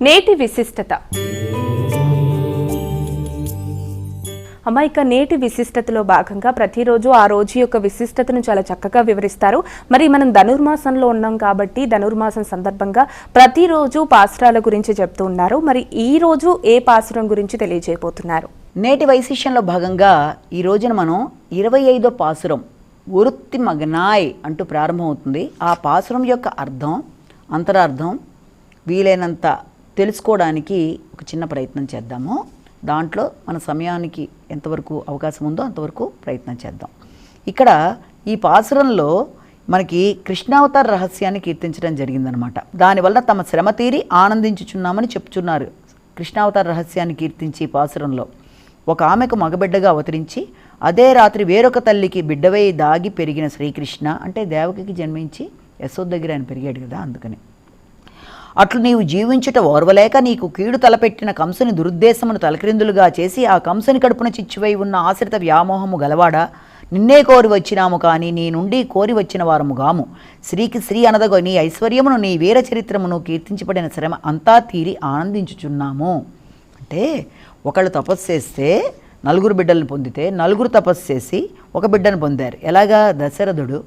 నేటి విశిష్టత. అమ్మ ఇక నేటి విశిష్టతలో భాగంగా ప్రతిరోజు ఆ రోజు యొక్క విశిష్టతను చాలా చక్కగా వివరిస్తారు. మరి మనం ధనుర్మాసంలో ఉన్నాం కాబట్టి ధనుర్మాసం సందర్భంగా ప్రతిరోజు పాసురాల గురించి చెప్తూ ఉన్నారు. మరి ఈ రోజు ఏ పాసురం గురించి తెలియజేయబోతున్నారు? నేటి వైశిష్యంలో భాగంగా ఈ రోజున మనం ఇరవై ఐదో పాసురం వృత్తి మగనాయ్ అంటూ ప్రారంభమవుతుంది. ఆ పాసురం యొక్క అర్థం అంతరార్థం వీలైనంత తెలుసుకోవడానికి ఒక చిన్న ప్రయత్నం చేద్దాము. దాంట్లో మన సమయానికి ఎంతవరకు అవకాశం ఉందో అంతవరకు ప్రయత్నం చేద్దాం. ఇక్కడ ఈ పాసురంలో మనకి కృష్ణావతార రహస్యాన్ని కీర్తించడం జరిగిందనమాట. దానివల్ల తమ శ్రమ తీరి ఆనందించుచున్నామని చెప్తున్నారు కృష్ణావతార రహస్యాన్ని కీర్తించి పాసురంలో. ఒక ఆమెకు మగబిడ్డగా అవతరించి అదే రాత్రి వేరొక తల్లికి బిడ్డవై దాగి పెరిగిన శ్రీకృష్ణ అంటే దేవకికి జన్మించి యశోద్ దగ్గర ఆయన పెరిగాడు కదా అందుకని. అట్లు నీవు జీవించుట ఓర్వలేక నీకు కీడు తలపెట్టిన కంసుని దురుద్దేశమును తలక్రిందులుగా చేసి ఆ కంసుని కడుపున చిచ్చువై ఉన్న ఆశ్రిత వ్యామోహము గలవాడా? నిన్నే కోరి వచ్చినాము కానీ నీ నుండి కోరి వచ్చిన వారము గాము. శ్రీకి శ్రీ అనదగో నీ ఐశ్వర్యమును నీ వీర చరిత్రమును కీర్తించబడిన శ్రమ అంతా తీరి ఆనందించుచున్నాము. అంటే ఒకళ్ళు తపస్సు చేస్తే నలుగురు బిడ్డలను పొందితే నలుగురు తపస్సు చేసి ఒక బిడ్డను పొందారు. ఎలాగా? దశరథుడు.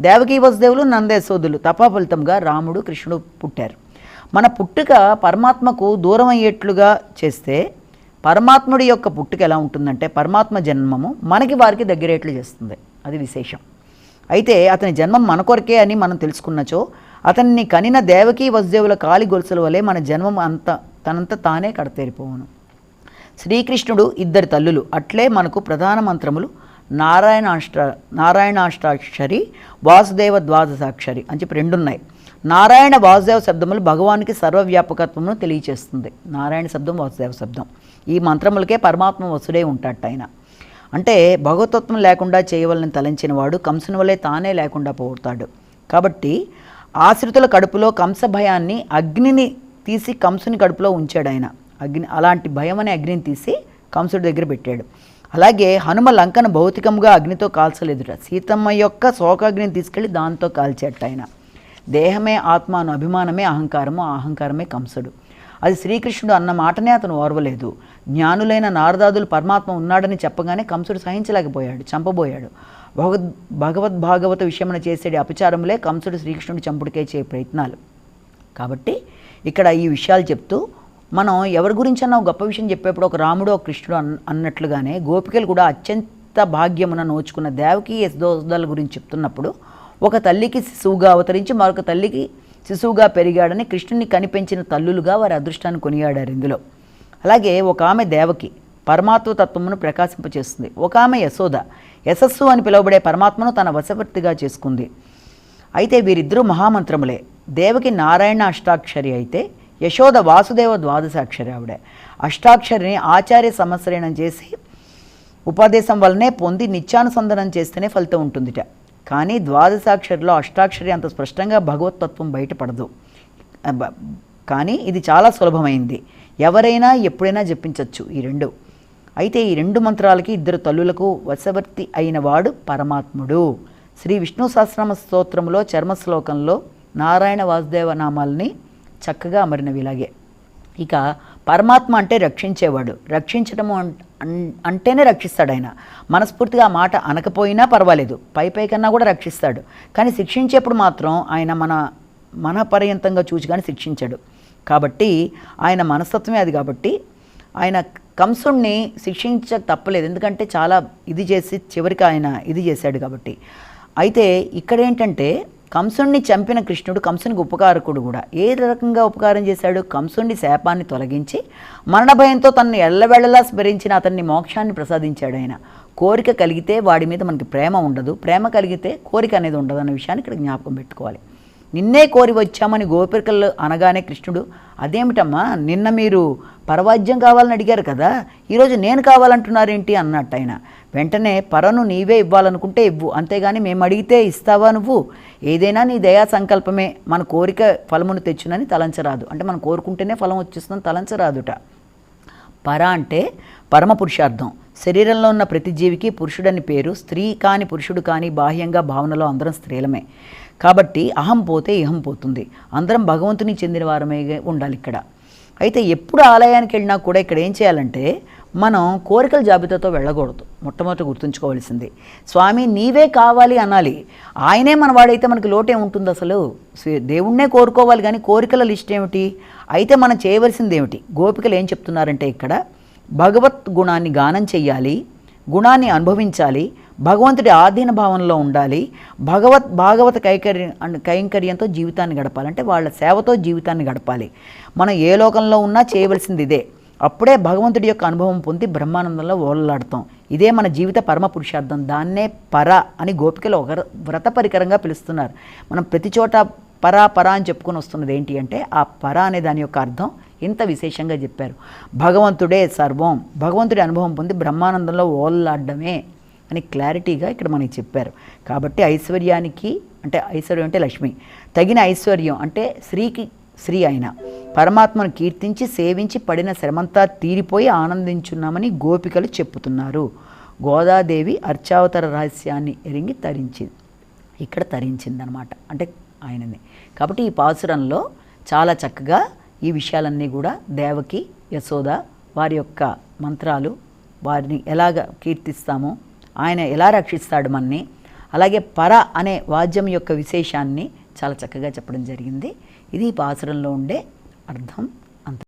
దేవకీ వసుదేవులు నందేశోదులు తపా ఫలితంగా రాముడు కృష్ణుడు పుట్టారు. మన పుట్టుక పరమాత్మకు దూరం అయ్యేట్లుగా చేస్తే పరమాత్ముడి యొక్క పుట్టుక ఎలా ఉంటుందంటే పరమాత్మ జన్మము మనకి వారికి దగ్గరేట్లు చేస్తుంది. అది విశేషం. అయితే అతని జన్మం మన కొరకే అని మనం తెలుసుకున్నచో అతన్ని కనిన దేవకీ వసుదేవుల కాలి గొలుసుల వలె మన జన్మం అంత తనంత తానే కడతేరిపోవును. శ్రీకృష్ణుడు ఇద్దరు తల్లులు. అట్లే మనకు ప్రధాన మంత్రములు నారాయణాష్ట నారాయణాష్టాక్షరి వాసుదేవ ద్వాదశాక్షరి అని చెప్పి రెండున్నాయి. నారాయణ వాసుదేవ శబ్దములు భగవానికి సర్వవ్యాపకత్వమును తెలియచేస్తుంది. నారాయణ శబ్దం వాసుదేవ శబ్దం. ఈ మంత్రములకే పరమాత్మ వసుడే ఉంటాడట ఆయన. అంటే భగవతత్వం లేకుండా చేయవలని తలంచిన వాడు కంసుని వలె తానే లేకుండా పోతాడు. కాబట్టి ఆశ్రితుల కడుపులో కంస భయాన్ని అగ్నిని తీసి కంసుని కడుపులో ఉంచాడు ఆయన. అగ్ని అలాంటి భయం అనే అగ్నిని తీసి కంసుడి దగ్గర పెట్టాడు. అలాగే హనుమ లంకను భౌతికంగా అగ్నితో కాల్చలేదుట. సీతమ్మ యొక్క శోకాగ్నిని తీసుకెళ్ళి దాంతో కాల్చేట ఆయన. దేహమే ఆత్మ అను అభిమానమే అహంకారము ఆ అహంకారమే కంసుడు. అది శ్రీకృష్ణుడు అన్న మాటనే అతను ఓర్వలేదు. జ్ఞానులైన నారదాదులు పరమాత్మ ఉన్నాడని చెప్పగానే కంసుడు సహించలేకపోయాడు చంపబోయాడు. భగవద్ భగవద్భాగవత విషయమున చేసేటి అపచారములే కంసుడు శ్రీకృష్ణుడు చంపుడికే చే ప్రయత్నాలు. కాబట్టి ఇక్కడ ఈ విషయాలు చెప్తూ మనం ఎవరి గురించన్నా ఒక గొప్ప విషయం చెప్పేప్పుడు ఒక రాముడు ఒక కృష్ణుడు అన్ అన్నట్లుగానే గోపికలు కూడా అత్యంత భాగ్యమున నోచుకున్న దేవకి యశోదాల గురించి చెప్తున్నప్పుడు ఒక తల్లికి శిశువుగా అవతరించి మరొక తల్లికి శిశువుగా పెరిగాడని కృష్ణుని కనిపించిన తల్లులుగా వారి అదృష్టాన్ని కొనియాడారు ఇందులో. అలాగే ఒక ఆమె దేవకి పరమాత్మ తత్వమును ప్రకాశింపచేస్తుంది. ఒక ఆమె యశోద యశస్సు అని పిలువబడే పరమాత్మను తన వశవర్తిగా చేసుకుంది. అయితే వీరిద్దరూ మహామంత్రములే. దేవకి నారాయణ అష్టాక్షరి అయితే యశోద వాసుదేవ ద్వాదశాక్షరి ఆవిడ. అష్టాక్షరిని ఆచార్య సంవత్సరీణం చేసి ఉపదేశం వల్లనే పొంది నిత్యానుసంధానం చేస్తేనే ఫలితం ఉంటుందిట. కానీ ద్వాదశాక్షరిలో అష్టాక్షరి అంత స్పష్టంగా భగవతత్వం బయటపడదు. కానీ ఇది చాలా సులభమైంది. ఎవరైనా ఎప్పుడైనా జపించవచ్చు ఈ రెండు. అయితే ఈ రెండు మంత్రాలకి ఇద్దరు తల్లులకు వశవర్తి అయిన వాడు పరమాత్ముడు. శ్రీ విష్ణు సహస్రమ స్తోత్రంలో చర్మ శ్లోకంలో నారాయణ వాసుదేవ నామాల్ని చక్కగా అమరినవి ఇలాగే. ఇక పరమాత్మ అంటే రక్షించేవాడు. రక్షించడము అంటేనే రక్షిస్తాడు ఆయన మనస్ఫూర్తిగా ఆ మాట అనకపోయినా పర్వాలేదు. పై పై కన్నా కూడా రక్షిస్తాడు. కానీ శిక్షించేప్పుడు మాత్రం ఆయన మన మన పర్యంతంగా చూసి కానీ శిక్షించాడు. కాబట్టి ఆయన మనస్తత్వమే అది కాబట్టి ఆయన కంసుణ్ణి శిక్షించ తప్పలేదు. ఎందుకంటే చాలా ఇది చేసి చివరికి ఆయన ఇది చేశాడు కాబట్టి. అయితే ఇక్కడ ఏంటంటే కంసుణ్ణి చంపిన కృష్ణుడు కంసునికి ఉపకారకుడు కూడా. ఏ రకంగా ఉపకారం చేశాడు? కంసుణ్ణి శాపాన్ని తొలగించి మరణ భయంతో తనను ఎల్లవెళ్ళలా స్మరించిన అతన్ని మోక్షాన్ని ప్రసాదించాడు ఆయన. కోరిక కలిగితే వాడి మీద మనకి ప్రేమ ఉండదు. ప్రేమ కలిగితే కోరిక అనేది ఉండదు అన్న విషయాన్ని ఇక్కడ జ్ఞాపకం పెట్టుకోవాలి. నిన్నే కోరి వచ్చామని గోపికలు అనగానే కృష్ణుడు అదేమిటమ్మా నిన్న మీరు పరవాద్యం కావాలని అడిగారు కదా ఈరోజు నేను కావాలంటున్నారేంటి? అన్నట్టు ఆయన. వెంటనే పరను నీవే ఇవ్వాలనుకుంటే ఇవ్వు అంతేగాని మేము అడిగితే ఇస్తావా నువ్వు? ఏదైనా నీ దయా సంకల్పమే మన కోరిక ఫలమును తెచ్చునని తలంచరాదు. అంటే మనం కోరుకుంటేనే ఫలం వచ్చేస్తుందని తలంచరాదుట. పర అంటే పరమ పురుషార్థం. శరీరంలో ఉన్న ప్రతి జీవికి పురుషుడని పేరు స్త్రీ కాని పురుషుడు కాని బాహ్యంగా భావనలో అందరం స్త్రీలమే. కాబట్టి అహం పోతే ఇహం పోతుంది. అందరం భగవంతుని చెందిన వారమే ఉండాలి ఇక్కడ. అయితే ఎప్పుడు ఆలయానికి వెళ్ళినా కూడా ఇక్కడ ఏం చేయాలంటే మనం కోరికల జాబితాతో వెళ్ళకూడదు. మొట్టమొదటి గుర్తుంచుకోవాల్సింది. స్వామి నీవే కావాలి అనాలి. ఆయనే మన వాడైతే మనకి లోటే ఉంటుంది అసలు. దేవుణ్ణే కోరుకోవాలి కానీ కోరికల లిస్ట్ ఏమిటి? అయితే మనం చేయవలసింది ఏమిటి? గోపికలు ఏం చెప్తున్నారంటే ఇక్కడ భగవత్ గుణాన్ని గానం చెయ్యాలి గుణాన్ని అనుభవించాలి భగవంతుడి ఆధీన భావంలో ఉండాలి భగవత్ భాగవత కైకర్యం కైంకర్యంతో జీవితాన్ని గడపాలి. అంటే వాళ్ళ సేవతో జీవితాన్ని గడపాలి. మనం ఏ లోకంలో ఉన్నా చేయవలసింది ఇదే. అప్పుడే భగవంతుడి యొక్క అనుభవం పొంది బ్రహ్మానందంలో ఓలలాడతాం. ఇదే మన జీవిత పరమ పురుషార్థం. దాన్నే పర అని గోపికలు ఒక వ్రత పరికరంగా పిలుస్తున్నారు. మనం ప్రతి చోట పరా పరా అని చెప్పుకొని వస్తున్నది ఏంటి అంటే ఆ పర అనే దాని యొక్క అర్థం ఇంత విశేషంగా చెప్పారు. భగవంతుడే సర్వం. భగవంతుడి అనుభవం పొంది బ్రహ్మానందంలో ఓలలాడడమే అని క్లారిటీగా ఇక్కడ మనకి చెప్పారు. కాబట్టి ఐశ్వర్యానికి అంటే ఐశ్వర్యం అంటే లక్ష్మి. తగిన ఐశ్వర్యం అంటే స్త్రీకి శ్రీ అయిన. పరమాత్మను కీర్తించి సేవించి పడిన శ్రమంతా తీరిపోయి ఆనందించున్నామని గోపికలు చెప్పుతున్నారు. గోదాదేవి అర్చావతార రహస్యాన్ని ఎరిగి తరించింది ఇక్కడ తరించిందనమాట. అంటే ఆయనని. కాబట్టి ఈ పాసురంలో చాలా చక్కగా ఈ విషయాలన్నీ కూడా దేవకి యశోద వారి యొక్క మంత్రాలు వారిని ఎలాగ కీర్తిస్తామో ఆయన ఎలా రక్షిస్తాడు మనని అలాగే పర అనే వాద్యం యొక్క విశేషాన్ని చాలా చక్కగా చెప్పడం జరిగింది. ఇది ఈ పాసురంలో ఉండే అర్థం.